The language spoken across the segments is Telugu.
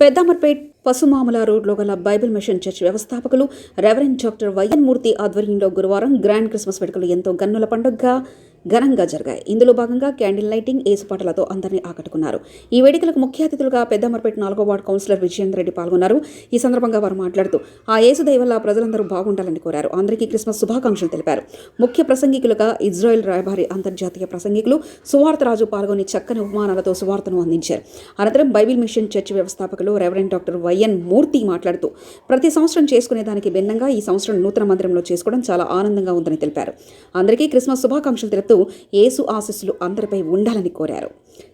పెద్దామర్పేట్ పసుమామల రోడ్లో గల బైబిల్ మిషన్ చర్చ్ వ్యవస్థాపకులు రెవరెండ్ డాక్టర్ వైఎన్ మూర్తి ఆధ్వర్యంలో గురువారం గ్రాండ్ క్రిస్మస్ వేడుకలు ఎంతో గన్నుల పండుగగా ఘనంగా జరిగాయి. ఇందులో భాగంగా క్యాండిల్ లైటింగ్ ఏసుపాటలతో అందరినీ ఆకట్టుకున్నారు. ఈ వేడుకలకు ముఖ్య అతిథులుగా పెద్దమర్పేట నాలుగో వార్డు కౌన్సిలర్ విజయేందర్ రెడ్డి పాల్గొన్నారు. ఈ సందర్భంగా వారు మాట్లాడుతూ ఆ యేసు దయ వల్ల ప్రజలందరూ బాగుండాలని కోరారు. అందరికీ క్రిస్మస్ శుభాకాంక్షలు తెలిపారు. ముఖ్య ప్రసంగికులుగా ఇజ్రాయెల్ రాయబారి అంతర్జాతీయ ప్రసంగికులు సువార్తరాజు పాల్గొని చక్కని ఉపమానాలతో సువార్తను అందించారు. అనంతరం బైబిల్ మిషన్ చర్చ్ వ్యవస్థాపకులు రెవరెండ్ డాక్టర్ వైఎన్ మూర్తి మాట్లాడుతూ ప్రతి సంవత్సరం చేసుకునే దానికి భిన్నంగా ఈ సంవత్సరం నూతన మందిరంలో చేసుకోవడం చాలా ఆనందంగా ఉందని తెలిపారు. అందరికీ క్రిస్మస్ శుభాకాంక్షలు తెలుపుతూ యేసు ఆశీస్సులు అందరిపై ఉండాలని కోరారు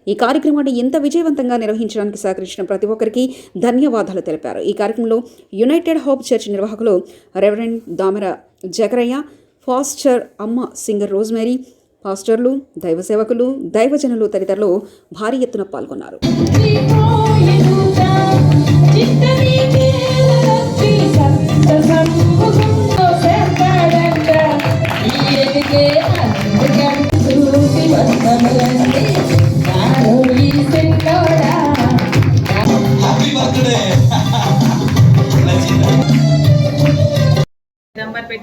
ఈ కార్యక్రమాన్ని ఇంత విజయవంతంగా నిర్వహించడానికి సహకరించిన ప్రతి ఒక్కరికి ధన్యవాదాలు తెలిపారు ఈ కార్యక్రమంలో యునైటెడ్ హోప్ చర్చ్ నిర్వాహకులు రెవరెండ్ దామర జగరయ్య ఫాస్టర్ అమ్మ సింగర్ రోజ్మేరీ పాస్టర్లు దైవ సేవకులు దైవజనులు తదితరులు భారీ ఎత్తున పాల్గొన్నారు Yeah.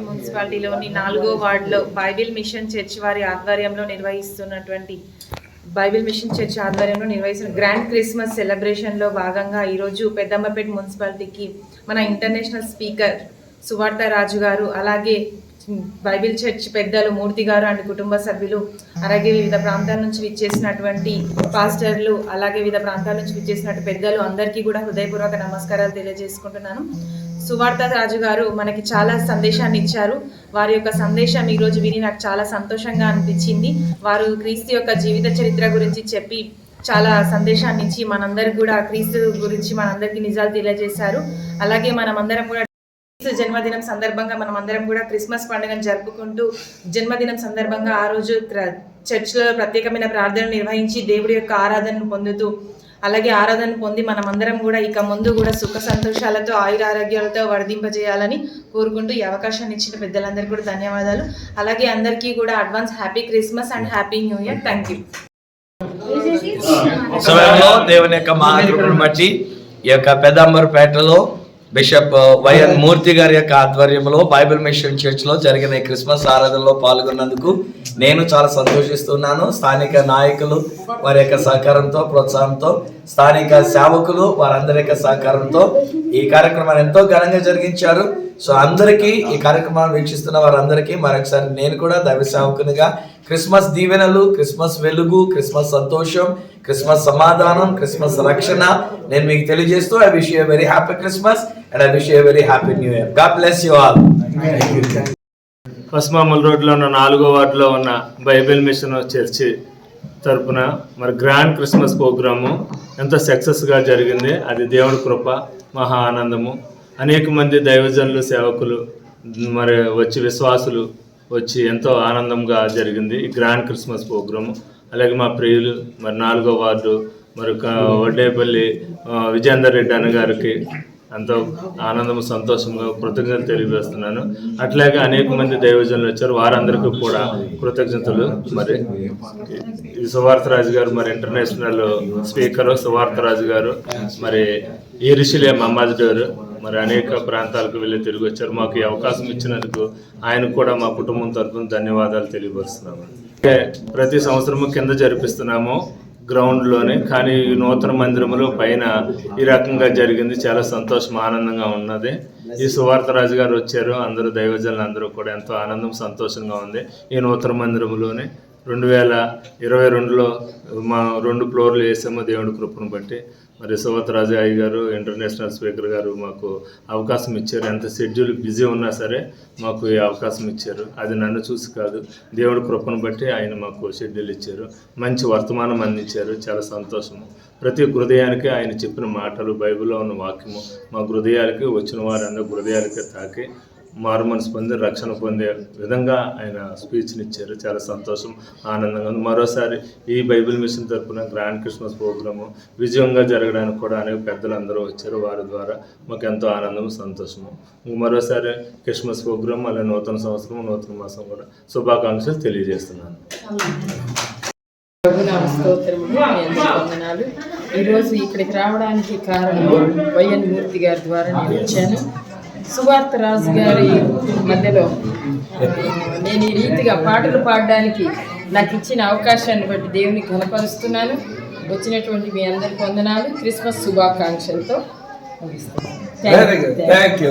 దంబర్పేట మున్సిపాలిటీలోని నాలుగో వార్డులో బైబిల్ మిషన్ చర్చ్ వారి ఆధ్వర్యంలో నిర్వహిస్తున్నటువంటి బైబిల్ మిషన్ చర్చ్ ఆధ్వర్యంలో నిర్వహిస్తున్న గ్రాండ్ క్రిస్మస్ సెలబ్రేషన్లో భాగంగా ఈరోజు పెద్దమ్మపేట మున్సిపాలిటీకి మన ఇంటర్నేషనల్ స్పీకర్ సువార్త రాజు గారు అలాగే బైబిల్ చర్చ్ పెద్దలు మూర్తి గారు అండ్ కుటుంబ సభ్యులు అలాగే వివిధ ప్రాంతాల నుంచి విచ్చేసినటువంటి పాస్టర్లు అలాగే వివిధ ప్రాంతాల నుంచి విచ్చేసినటువంటి పెద్దలు అందరికీ కూడా హృదయపూర్వక నమస్కారాలు తెలియజేసుకుంటున్నాను. సువార్త రాజు గారు మనకి చాలా సందేశాన్ని ఇచ్చారు. వారి యొక్క సందేశం ఈరోజు విని నాకు చాలా సంతోషంగా అనిపించింది. వారు క్రీస్తు యొక్క జీవిత చరిత్ర గురించి చెప్పి చాలా సందేశాన్ని ఇచ్చి మనందరికి కూడా క్రీస్తు గురించి మనందరికీ నిజాలు తెలియజేశారు. అలాగే మనమందరం కూడా క్రీస్తు జన్మదినం సందర్భంగా మనం అందరం కూడా క్రిస్మస్ పండుగను జరుపుకుంటూ జన్మదినం సందర్భంగా ఆ రోజు చర్చ్లో చర్చిలో ప్రత్యేకమైన ప్రార్థనలు నిర్వహించి దేవుడి యొక్క ఆరాధనను పొందుతూ అలాగే ఆరాధన పొంది మనం అందరం కూడా ఇక ముందు కూడా సుఖ సంతోషాలతో ఆయుర ఆరోగ్యాలతో వర్ధింపజేయాలని కోరుకుంటూ ఈ అవకాశాన్ని ఇచ్చిన పెద్దలందరికీ కూడా ధన్యవాదాలు. అలాగే అందరికీ కూడా advance happy Christmas and happy new year. Thank you. సమయంలో దేవుని యొక్క మహాకృపను బట్టి ఈ యొక్క పెదంబర్పేటలో బిషప్ వైఎన్ మూర్తి గారి యొక్క ఆధ్వర్యంలో బైబిల్ మిషన్ చర్చ్లో జరిగిన క్రిస్మస్ ఆరాధనలో పాల్గొన్నందుకు నేను చాలా సంతోషిస్తున్నాను. స్థానిక నాయకులు వారి యొక్క సహకారంతో ప్రోత్సాహంతో స్థానిక సేవకులు వారందరి యొక్క సహకారంతో ఈ కార్యక్రమాన్ని ఎంతో ఘనంగా జరిగించారు. సో అందరికీ ఈ కార్యక్రమాన్ని వీక్షిస్తున్న వారందరికీ మరొకసారి నేను కూడా దైవ సేవకునిగా క్రిస్మస్ దీవెనలు క్రిస్మస్ వెలుగు క్రిస్మస్ సంతోషం క్రిస్మస్ సమాధానం క్రిస్మస్ రక్షణ నేను మీకు తెలియజేస్తూ I wish you very happy Christmas and I wish you very happy new year God bless you all Paschimamala రోడ్లో ఉన్న నాలుగో వార్డులో ఉన్న బైబిల్ మిషన్ చర్చి తరపున మరి గ్రాండ్ క్రిస్మస్ ప్రోగ్రాము ఎంత సక్సెస్గా జరిగింది. అది దేవుడి కృప మహా ఆనందము. అనేక మంది దైవజనులు సేవకులు మరి వచ్చి విశ్వాసులు వచ్చి ఎంతో ఆనందంగా జరిగింది ఈ గ్రాండ్ క్రిస్మస్ ప్రోగ్రాము. అలాగే మా ప్రియులు మరి నాలుగో వార్డు మరి క- వడ్డేపల్లి విజేందర్ రెడ్డి అన్నగారికి ఎంతో ఆనందము సంతోషంగా కృతజ్ఞతలు తెలియజేస్తున్నాను. అట్లాగే అనేక మంది దైవజనులు వచ్చారు. వారందరికీ కూడా కృతజ్ఞతలు. మరి సువార్త రాజు గారు మరి ఇంటర్నేషనల్ స్పీకర్ సువార్త రాజు గారు మరి ఈ ఋషులే అంబాసిడర్ మరి అనేక ప్రాంతాలకు వెళ్ళి తిరిగి వచ్చారు. మాకు ఈ అవకాశం ఇచ్చినందుకు ఆయనకు కూడా మా కుటుంబం తరఫున ధన్యవాదాలు తెలియపరుస్తున్నాము. ప్రతి సంవత్సరము కింద జరిపిస్తున్నాము. గ్రౌండ్లోనే కానీ ఈ నూతన మందిరములో పైన ఈ రకంగా జరిగింది. చాలా సంతోషం ఆనందంగా ఉన్నది. ఈ సువార్తరాజు గారు వచ్చారు. అందరూ దైవజనులు అందరూ కూడా ఎంతో ఆనందం సంతోషంగా ఉంది ఈ నూతన మందిరంలోనే రెండు వేల ఇరవై రెండులో మా రెండు ఫ్లోర్లు వేసాము దేవుడి కృపను బట్టి. మరి సువత్ రాజాయి గారు ఇంటర్నేషనల్ స్పీకర్ గారు మాకు అవకాశం ఇచ్చారు. ఎంత షెడ్యూల్ బిజీ ఉన్నా సరే మాకు ఈ అవకాశం ఇచ్చారు. అది నన్ను చూసి కాదు దేవుడి కృపను బట్టి ఆయన మాకు షెడ్యూల్ ఇచ్చారు. మంచి వర్తమానం అందించారు. చాలా సంతోషము. ప్రతి హృదయానికి ఆయన చెప్పిన మాటలు బైబిల్లో ఉన్న వాక్యము మా హృదయాలకి వచ్చిన వారందరూ హృదయాలకి తాకి మారు పొంది రక్షణ పొందే విధంగా ఆయన స్పీచ్ని ఇచ్చారు. చాలా సంతోషం ఆనందంగా ఉంది. మరోసారి ఈ బైబిల్ మిషన్ తరపున గ్రాండ్ క్రిస్మస్ ప్రోగ్రాము విజయంగా జరగడానికి కూడా అనేక పెద్దలు అందరూ వచ్చారు. వారి ద్వారా మాకు ఎంతో ఆనందం సంతోషము. మరోసారి క్రిస్మస్ ప్రోగ్రాం అలాగే నూతన సంవత్సరం నూతన మాసం కూడా శుభాకాంక్షలు తెలియజేస్తున్నాను. ఈరోజు ఇక్కడికి రావడానికి కారణం వైఎన్ మూర్తి గారి ద్వారా నేను వచ్చాను. సువార్త రాజు గారి మధ్యలో నేను ఈ రీతిగా పాటలు పాడడానికి నాకు ఇచ్చిన అవకాశాన్ని బట్టి దేవుని కనపరుస్తున్నాను వచ్చినటువంటి మీ అందరికీ వందనాలు. క్రిస్మస్ శుభాకాంక్షలతో ముగిస్తున్నాను. Thank you